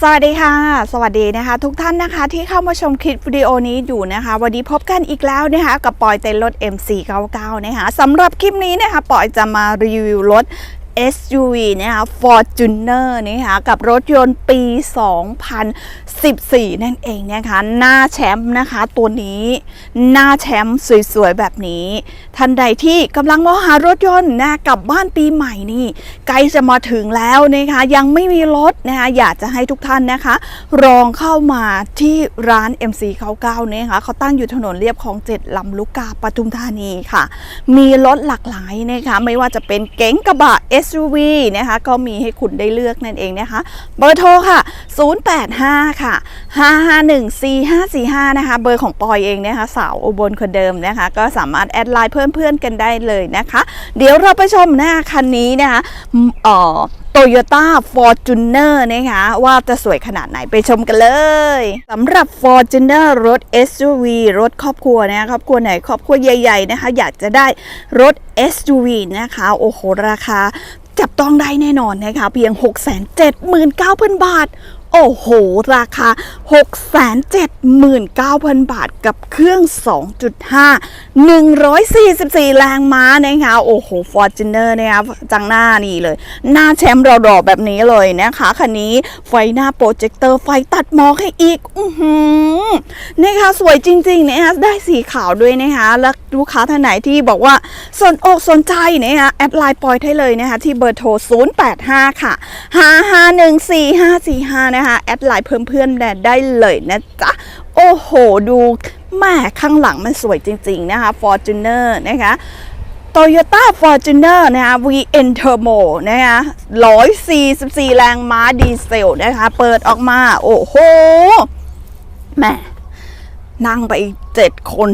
สวัสดีค่ะ สวัสดีนะคะ ทุกท่านนะคะที่เข้ามาชมคลิปวิดีโอนี้อยู่นะคะ วันนี้พบกันอีกแล้วนะคะ กับปอยเต็นรถ M499 นะคะสำหรับคลิปนี้นะคะปอยจะมารีวิวรถ SUV นะคะ Fortuner นะคะกับรถยนต์ปี 2014 นั่นเองนะคะ หน้าแชมป์นะคะตัวนี้ หน้าแชมป์สวยๆ แบบนี้ ท่านใดที่กำลังมองหารถยนต์นะกับบ้านปีใหม่นี่ใกล้จะมาถึงแล้วนะคะยังไม่มีรถนะคะอยากจะให้ทุกท่านนะคะลองเข้ามาที่ร้าน MC99 นะคะเขาตั้งอยู่ถนนเรียบคลองเจ็ดลำลูกกาปทุมธานีค่ะ มีรถหลากหลายนะคะไม่ว่าจะเป็นเก๋งกระบะ SUV นะคะก็มีให้คุณได้เลือกนั่นเองนะคะ เบอร์โทรค่ะ 085 ค่ะ 5514545 นะคะ เบอร์ของปอยเองนะคะสาวอุบลคนเดิมนะคะ ก็สามารถแอดไลน์เพื่อนๆกันได้เลยนะคะ เดี๋ยวเราไปชมหน้าคันนี้นะคะเอ่อ โตโยต้าฟอร์จูเนอร์นะคะว่าจะสวยขนาดไหนไปชมกันเลยสำหรับ Fortuner รถ SUV รถครอบครัวนะคะครอบครัวไหนครอบครัวใหญ่ๆนะคะ อยากจะได้รถ SUV นะคะ โอ้โห ราคาจับต้องได้แน่นอนนะคะ เพียง 679,000 บาท โอ้โห ราคา 679,000 บาทกับเครื่อง 2.5 144 แรงม้านะคะ โอ้โห Fortuner นะคะจังหน้านี่เลย หน้าแชมป์เราดอแบบนี้เลยนะคะ คันนี้ไฟหน้าโปรเจคเตอร์ไฟตัดหมอกให้อีก อือหือนะคะสวยจริงๆนะคะได้สีขาวด้วยนะคะแล้วลูกค้าท่านไหนที่บอกว่าสนอกสนใจนะคะแอดไลน์ปอยได้เลยนะคะที่เบอร์โทร 085 ค่ะ 5514545นะคะแอดไลน์เพิ่มเพื่อนได้เลยนะจ๊ะ โอ้โห ดูแม่ข้างหลังมันสวยจริง ๆ นะคะ Fortuner นะคะ Toyota Fortuner นะคะ VN Turbo นะคะ144 แรงม้าดีเซลนะคะ เปิดออกมา โอ้โหแหม่นั่งไปเจ็ดคน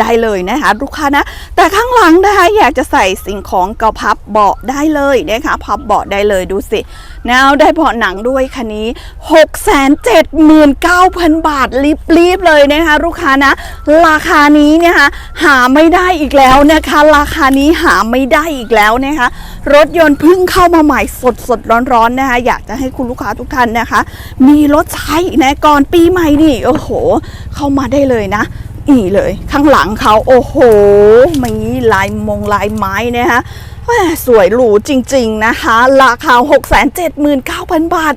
ได้เลยนะคะลูกค้านะแต่ข้างหลังนะคะอยากจะใส่สิ่งของก็พับเบาะได้เลยนะคะพับเบาะได้เลยดูสิแนวได้เบาะหนังด้วยคันนี้ 679,000 บาทรีบๆเลยนะคะลูกค้านะ ราคานี้นะคะหาไม่ได้อีกแล้วนะคะ ราคานี้หาไม่ได้อีกแล้วนะคะ รถยนต์เพิ่งเข้ามาใหม่สดสดร้อนๆนะคะอยากจะให้คุณลูกค้าทุกท่านนะคะ มีรถใช้นะก่อนปีใหม่นี่โอ้โห เข้ามาได้เลยนะ นี่เลยข้างหลังเขาโอ้โหมีลายมงลายไม้นะคะสวยหรูจริง ๆนะคะ ราคา 679,000 บาท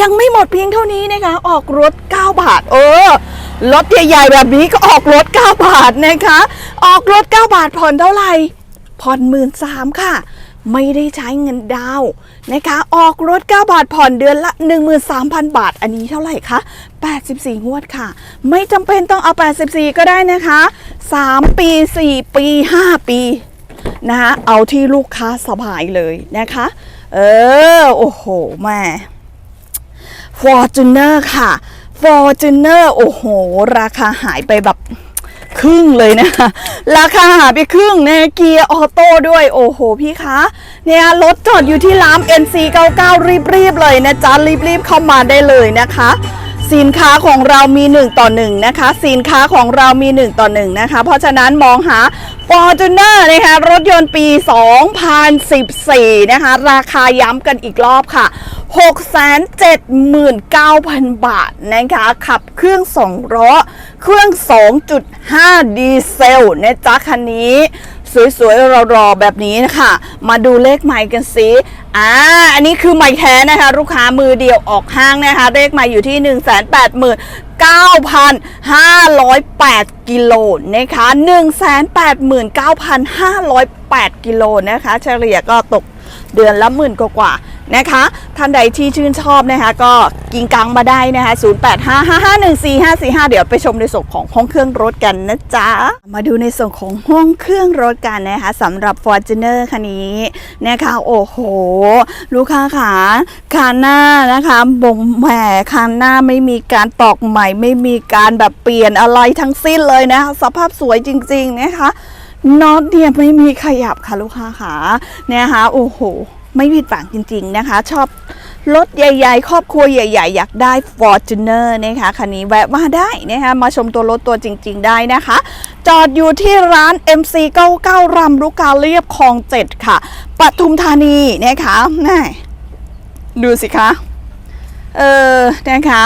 ยังไม่หมดเพียงเท่านี้นะคะ ออกรถ 9 บาท เออรถใหญ่ๆแบบนี้ก็ออกรถ 9 บาทนะคะ ออกรถ 9 บาทผ่อนเท่าไหร่ผ่อนหมื่นสามค่ะ ไม่ได้ใช้เงินดาวนะคะ ออกรถ 9 บาทผ่อนเดือนละ 13,000 บาท อันนี้เท่าไหร่คะ 84 งวดค่ะ ไม่จำเป็นต้องเอา 84 ก็ได้นะคะ 3 ปี 4 ปี 5 ปีนะคะเอาที่ลูกค้าสบายเลยนะคะ เออ โอ้โห แม่ Fortuner ค่ะ Fortuner โอ้โห ราคาหายไปแบบ ครึ่งเลยนะคะราคาหายไปครึ่งนะเกียร์ออโต้ด้วยโอ้โหพี่คะเนี่ยรถจอดอยู่ที่ร้าน NC99 รีบๆเลยนะจ๊ะรีบๆเข้ามาได้เลยนะคะ สินค้าของเรามี 1 ต่อ 1 นะคะ สินค้าของเรามี 1 ต่อ 1 นะคะ เพราะฉะนั้นมองหา Fortuner นะคะรถยนต์ปี 2014 นะคะ ราคาย้ำกันอีกรอบค่ะ 679,000 บาทนะคะ ขับเครื่อง2ล้อเครื่อง 2.5 ดีเซลนะจ๊ะคันนี้ สวยๆรอๆแบบนี้นะคะ มาดูเลขใหม่กันสิอ่าอันนี้คือใหม่แท้นะคะ ลูกค้ามือเดียวออกห้างนะคะ เลขใหม่อยู่ที่ 1 8 9,508 กิโลนะคะ189,508 กิโลนะคะ เฉลี่ยก็ตก เดือนละหมื่นกว่าๆนะคะ ท่านใดที่ชื่นชอบนะคะ ก็กิงกังมาได้นะคะ0855514545 เดี๋ยวไปชมในส่วนของห้องเครื่องรถกันนะจ๊ะ มาดูในส่วนของห้องเครื่องรถกันนะคะสำหรับ Fortuner คันนี้นะคะ โอ้โห ลูกค้าขาคานหน้านะคะบ่งแหมคานหน้าไม่มีการตอกใหม่ไม่มีการแบบเปลี่ยนอะไรทั้งสิ้นเลยนะคะสภาพสวยจริง ๆ นะคะ น็อตเนี่ยไม่มีขยับค่ะลูกค้าขาเนี่ยนะคะโอ้โห ไม่ผิดหวังจริง ๆนะคะ ชอบรถใหญ่ ๆ ครอบครัวใหญ่ ๆ อยากได้ Fortuner นะคะคันนี้แวะมาได้นะคะมาชมตัวรถตัวจริง ๆ ได้นะคะ จอดอยู่ที่ร้าน MC99 รำลูกกาเรียบคลอง7ค่ะปทุมธานีนะคะน่ดูสิคะ เออนะคะ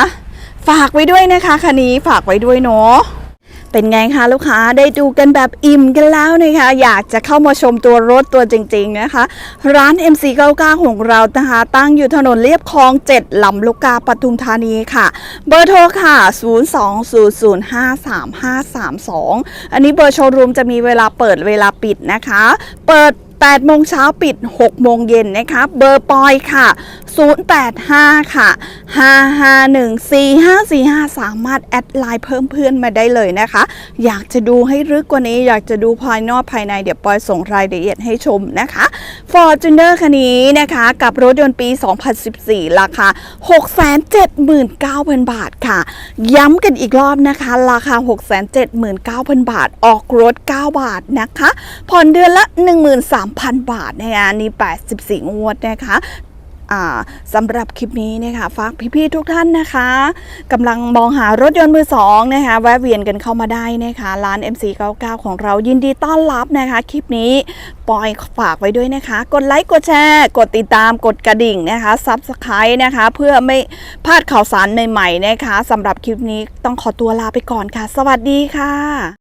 ฝากไว้ด้วยนะคะคันนี้ฝากไว้ด้วยเนาะ เป็นไงคะลูกค้าได้ดูกันแบบอิ่มกันแล้วนะคะ อยากจะเข้ามาชมตัวรถตัวจริง ๆ นะคะ ร้าน MC99 ของเรานะคะตั้งอยู่ถนนเรียบคลอง 7 ลำลูกกาปทุมธานีค่ะ เบอร์โทรค่ะ 020053532 อันนี้เบอร์โชว์รูมจะมีเวลาเปิดเวลาปิดนะคะ เปิด8โมงเช้าปิด 6 โมงเย็นนะคะ เบอร์ปอยค่ะ 085 ค่ะ 5514545 สามารถแอดไลน์เพิ่มเพื่อนมาได้เลยนะคะ อยากจะดูให้ลึกกว่านี้อยากจะดูภายนอกภายในเดี๋ยวปอยส่งรายละเอียดให้ชมนะคะ Fortuner คันนี้นะคะ กับรถยนต์ปี 2014 ราคา 679,000 บาทค่ะ ย้ำกันอีกรอบนะคะ ราคา 679,000 บาท ออกรถ 9 บาทนะคะ ผ่อนเดือนละ 13,000 บาทนะคะนี่ 84 งวดนะคะ สำหรับคลิปนี้นะคะฝากพี่ๆทุกท่านนะคะกำลังมองหารถยนต์มือสองนะคะแวะเวียนกันเข้ามาได้นะคะร้าน MC99 ของเรายินดีต้อนรับนะคะ คลิปนี้ปอยฝากไว้ด้วยนะคะ กดไลค์กดแชร์ กดติดตามกดกระดิ่งนะคะซับสไครต์นะคะ เพื่อไม่พลาดข่าวสารใหม่ๆนะคะสำหรับคลิปนี้ต้องขอตัวลาไปก่อนค่ะ สวัสดีค่ะ